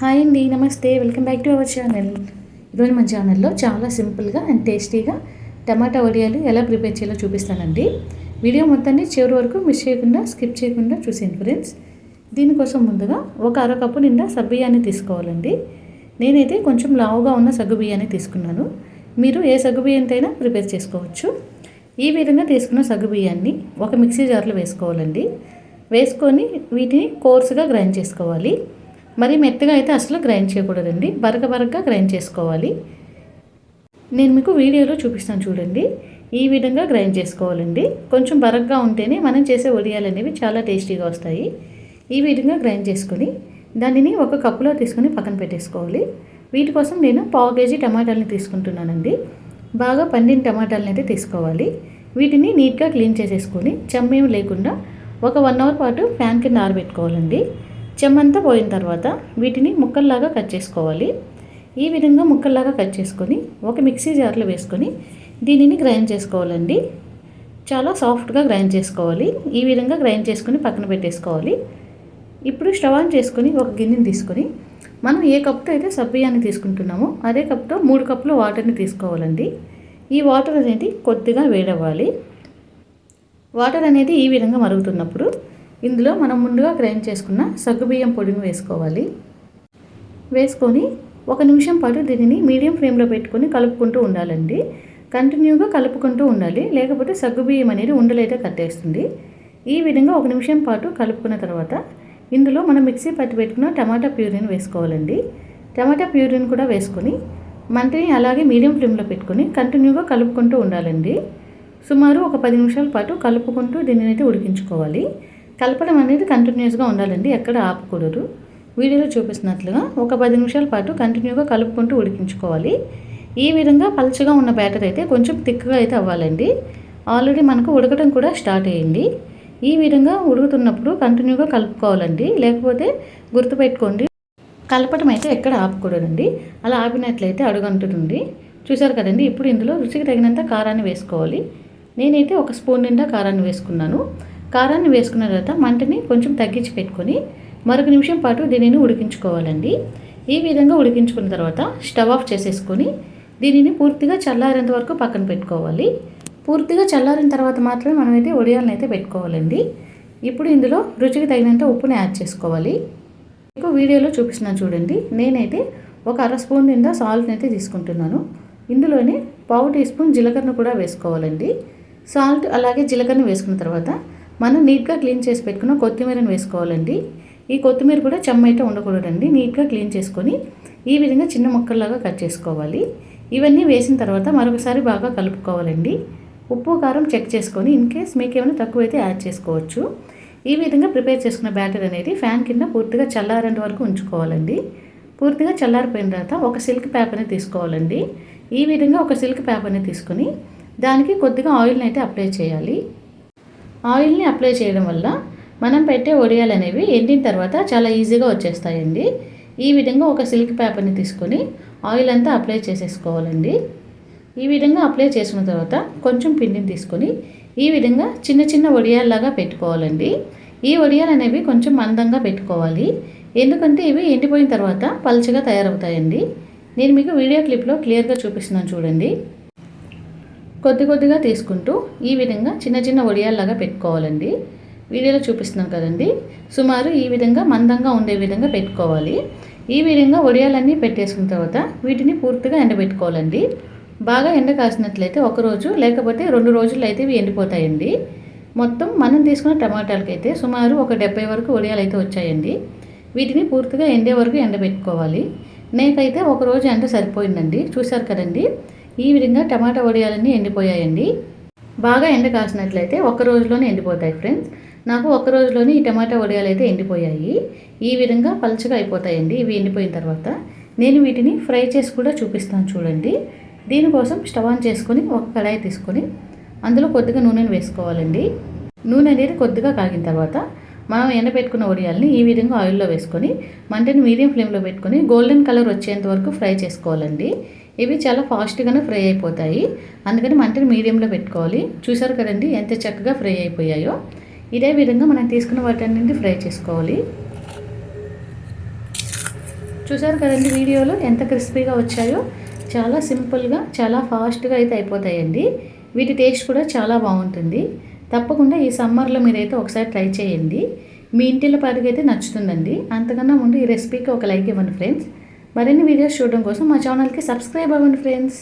Hi అండి నమస్తే. Welcome back to our channel. ఈరోజు మన ఛానల్లో చాలా సింపుల్గా అండ్ టేస్టీగా టమాటా వడియాలు ఎలా ప్రిపేర్ చేయాలో చూపిస్తానండి. వీడియో మొత్తాన్ని చివరి వరకు మిస్ చేయకుండా స్కిప్ చేయకుండా చూసేయండి ఫ్రెండ్స్. దీనికోసం ముందుగా ఒక అరకప్పు నిండా సగ్గుబియ్యాన్ని తీసుకోవాలండి. నేనైతే కొంచెం లావుగా ఉన్న సగ్గుబియ్యాన్ని తీసుకున్నాను. మీరు ఏ సగ్గుబియ్యంతైనా ప్రిపేర్ చేసుకోవచ్చు. ఈ విధంగా తీసుకున్న సగ్గుబియ్యాన్ని ఒక మిక్సీ జార్లో వేసుకోవాలండి. వేసుకొని వీటిని కోర్సుగా గ్రైండ్ చేసుకోవాలి. మరి మెత్తగా అయితే అసలు గ్రైండ్ చేయకూడదండి. బరక బరకగా గ్రైండ్ చేసుకోవాలి. నేను మీకు వీడియోలో చూపిస్తాను చూడండి. ఈ విధంగా గ్రైండ్ చేసుకోవాలండి. కొంచెం బరగ్గా ఉంటేనే మనం చేసే వడియాలు అనేవి చాలా టేస్టీగా వస్తాయి. ఈ విధంగా గ్రైండ్ చేసుకొని దానిని ఒక కప్పులో తీసుకొని పక్కన పెట్టేసుకోవాలి. వీటి కోసం నేను పావు కేజీ టమాటాలని తీసుకుంటున్నానండి. బాగా పండిన టమాటాలని అయితే తీసుకోవాలి. వీటిని నీట్గా క్లీన్ చేసేసుకొని చెమ్మేం లేకుండా ఒక వన్ అవర్ పాటు ఫ్యాన్ కింద ఆరబెట్టుకోవాలండి. చెమ్మంతా పోయిన తర్వాత వీటిని ముక్కల్లాగా కట్ చేసుకోవాలి. ఈ విధంగా ముక్కల్లాగా కట్ చేసుకొని ఒక మిక్సీ జార్లో వేసుకొని దీనిని గ్రైండ్ చేసుకోవాలండి. చాలా సాఫ్ట్గా గ్రైండ్ చేసుకోవాలి. ఈ విధంగా గ్రైండ్ చేసుకుని పక్కన పెట్టేసుకోవాలి. ఇప్పుడు స్టవ్ ఆన్ చేసుకొని ఒక గిన్నెని తీసుకొని మనం ఏ కప్తో అయితే సబ్బియాన్ని తీసుకుంటున్నామో అదే కప్తో మూడు కప్పులు వాటర్ని తీసుకోవాలండి. ఈ వాటర్ అనేది కొద్దిగా వేడవ్వాలి. వాటర్ అనేది ఈ విధంగా మరుగుతున్నప్పుడు ఇందులో మనం ముందుగా గ్రైండ్ చేసుకున్న సగ్గుబియ్యం పొడిని వేసుకోవాలి. వేసుకొని ఒక నిమిషం పాటు దీనిని మీడియం ఫ్లేమ్లో పెట్టుకొని కలుపుకుంటూ ఉండాలండి. కంటిన్యూగా కలుపుకుంటూ ఉండాలి. లేకపోతే సగ్గుబియ్యం అనేది ఉండలైతే కట్టేస్తుంది. ఈ విధంగా ఒక నిమిషం పాటు కలుపుకున్న తర్వాత ఇందులో మనం మిక్సీ పట్టి పెట్టుకున్న టమాటా ప్యూరీని వేసుకోవాలండి. టమాటా ప్యూరీని కూడా వేసుకొని మంటని అలాగే మీడియం ఫ్లేమ్లో పెట్టుకొని కంటిన్యూగా కలుపుకుంటూ ఉండాలండి. సుమారు ఒక పది నిమిషాల పాటు కలుపుకుంటూ దీనిని అయితే ఉడికించుకోవాలి. కలపడం అనేది కంటిన్యూస్గా ఉండాలండి ఎక్కడ ఆపకూడదు. వీడియోలో చూపిస్తున్నట్లుగా ఒక పది నిమిషాల పాటు కంటిన్యూగా కలుపుకుంటూ ఉడికించుకోవాలి. ఈ విధంగా పలుచగా ఉన్న బ్యాటర్ అయితే కొంచెం థిక్గా అయితే అవ్వాలండి. ఆల్రెడీ మనకు ఉడకడం కూడా స్టార్ట్ అయ్యింది. ఈ విధంగా ఉడుకుతున్నప్పుడు కంటిన్యూగా కలుపుకోవాలండి. లేకపోతే గుర్తుపెట్టుకోండి కలపడం అయితే ఎక్కడ ఆపకూడదండి. అలా ఆపినట్లయితే అడుగంటుంది చూసారు కదండి ఇప్పుడు ఇందులో రుచికి తగినంత కారాన్ని వేసుకోవాలి. నేనైతే ఒక స్పూన్ నిండా కారాన్ని వేసుకున్నాను. కారాన్ని వేసుకున్న తర్వాత మంటని కొంచెం తగ్గించి పెట్టుకొని మరొక నిమిషం పాటు దీనిని ఉడికించుకోవాలండి. ఈ విధంగా ఉడికించుకున్న తర్వాత స్టవ్ ఆఫ్ చేసేసుకొని దీనిని పూర్తిగా చల్లారేంత వరకు పక్కన పెట్టుకోవాలి. పూర్తిగా చల్లారిన తర్వాత మాత్రమే మనమైతే ఒడియాలను అయితే పెట్టుకోవాలండి. ఇప్పుడు ఇందులో రుచికి తగినంత ఉప్పుని యాడ్ చేసుకోవాలి. మీకు వీడియోలో చూపిస్తున్నాను చూడండి. నేనైతే ఒక అర స్పూన్ నిండా సాల్ట్ని అయితే తీసుకుంటున్నాను. ఇందులోనే పావు టీ స్పూన్ జీలకర్ర కూడా వేసుకోవాలండి. సాల్ట్ అలాగే జీలకర్ర వేసుకున్న తర్వాత మనం నీట్గా క్లీన్ చేసి పెట్టుకున్న కొత్తిమీరను వేసుకోవాలండి. ఈ కొత్తిమీర కూడా చెమ్మైతే ఉండకూడదండి. నీట్గా క్లీన్ చేసుకొని ఈ విధంగా చిన్న ముక్కల్లాగా కట్ చేసుకోవాలి. ఇవన్నీ వేసిన తర్వాత మరొకసారి బాగా కలుపుకోవాలండి. ఉప్పు కారం చెక్ చేసుకొని ఇన్ కేస్ మీకు ఏమైనా తక్కువైతే యాడ్ చేసుకోవచ్చు. ఈ విధంగా ప్రిపేర్ చేసుకున్న బ్యాటర్ అనేది ఫ్యాన్ కింద పూర్తిగా చల్లారేంత వరకు ఉంచుకోవాలండి. పూర్తిగా చల్లారిపోయిన తర్వాత ఒక సిల్క్ పేపర్ని తీసుకోవాలండి. ఈ విధంగా ఒక సిల్క్ పేపర్ని తీసుకొని దానికి కొద్దిగా ఆయిల్ని అయితే అప్లై చేయాలి. ఆయిల్ని అప్లై చేయడం వల్ల మనం పెట్టే ఒడియాలు అనేవి ఎండిన తర్వాత చాలా ఈజీగా వచ్చేస్తాయండి. ఈ విధంగా ఒక సిల్క్ పేపర్ని తీసుకొని ఆయిల్ అంతా అప్లై చేసేసుకోవాలండి. ఈ విధంగా అప్లై చేసుకున్న తర్వాత కొంచెం పిండిని తీసుకొని ఈ విధంగా చిన్న చిన్న వడియాల్లాగా పెట్టుకోవాలండి. ఈ వడియాలు అనేవి కొంచెం మందంగా పెట్టుకోవాలి. ఎందుకంటే ఇవి ఎండిపోయిన తర్వాత పలుచగా తయారవుతాయండి. నేను మీకు వీడియో క్లిప్లో క్లియర్గా చూపిస్తున్నాను చూడండి. కొద్ది కొద్దిగా తీసుకుంటూ ఈ విధంగా చిన్న చిన్న వడియాల్లాగా పెట్టుకోవాలండి. వీడియోలో చూపిస్తున్నాం కదండి. సుమారు ఈ విధంగా మందంగా ఉండే విధంగా పెట్టుకోవాలి. ఈ విధంగా వడియాలన్నీ పెట్టేసుకున్న తర్వాత వీటిని పూర్తిగా ఎండబెట్టుకోవాలండి. బాగా ఎండ కాసినట్లయితే ఒకరోజు లేకపోతే రెండు రోజులు అయితే ఇవి ఎండిపోతాయండి. మొత్తం మనం తీసుకున్న టమాటాలకైతే సుమారు ఒక డెబ్బై వరకు వడియాలు అయితే వచ్చాయండి. వీటిని పూర్తిగా ఎండే వరకు ఎండబెట్టుకోవాలి. నేకైతే ఒకరోజు ఎండ సరిపోయిందండి. చూసారు కదండి. ఈ విధంగా టమాటా వడియాలన్నీ ఎండిపోయాయండి. బాగా ఎండ కాసినట్లయితే ఒక్క రోజులోనే ఎండిపోతాయి ఫ్రెండ్స్. నాకు ఒక్క రోజులోనే ఈ టమాటా వడియాలు అయితే ఎండిపోయాయి. ఈ విధంగా పలుచగా అయిపోతాయండి. ఇవి ఎండిపోయిన తర్వాత నేను వీటిని ఫ్రై చేసి కూడా చూపిస్తాను చూడండి. దీనికోసం స్టవ్ ఆన్ చేసుకొని ఒక కడాయి తీసుకొని అందులో కొద్దిగా నూనెను వేసుకోవాలండి. నూనె అనేది కొద్దిగా కాగిన తర్వాత మనం ఎండబెట్టుకున్న వడియాలని ఈ విధంగా ఆయిల్లో వేసుకొని మంటని మీడియం ఫ్లేమ్లో పెట్టుకొని గోల్డెన్ కలర్ వచ్చేంత వరకు ఫ్రై చేసుకోవాలండి. ఇవి చాలా ఫాస్ట్గానే ఫ్రై అయిపోతాయి. అందుకని మంటని మీడియంలో పెట్టుకోవాలి. చూసారు కదండి ఎంత చక్కగా ఫ్రై అయిపోయాయో. ఇదే విధంగా మనం తీసుకున్న వాటన్నింటి ఫ్రై చేసుకోవాలి. చూసారు కదండి వీడియోలో ఎంత క్రిస్పీగా వచ్చాయో. చాలా సింపుల్గా చాలా ఫాస్ట్గా అయితే అయిపోతాయండి. వీటి టేస్ట్ కూడా చాలా బాగుంటుంది. తప్పకుండా ఈ సమ్మర్లో మీరైతే ఒకసారి ట్రై చేయండి. మీ ఇంటిలో పాటికైతే నచ్చుతుందండి. అంతకన్నా ముందు ఈ రెసిపీకి ఒక లైక్ ఇవ్వండి ఫ్రెండ్స్. మరిన్ని వీడియోస్ చూడడం కోసం మా ఛానల్కి సబ్స్క్రైబ్ అవ్వండి ఫ్రెండ్స్.